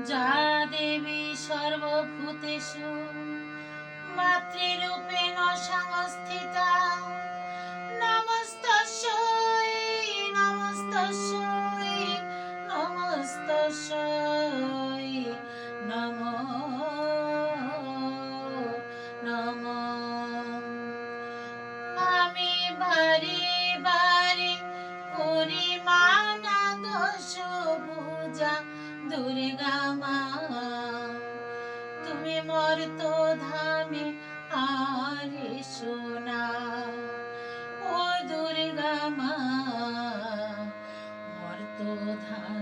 যা দেবী সর্বভূতেষু মাতৃরূপেণ সংস্থিতা দুর্গা মা তুমি মর তো ধামে আর সোনা ও দুর্গা মা মর তো ধামে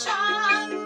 sunshine.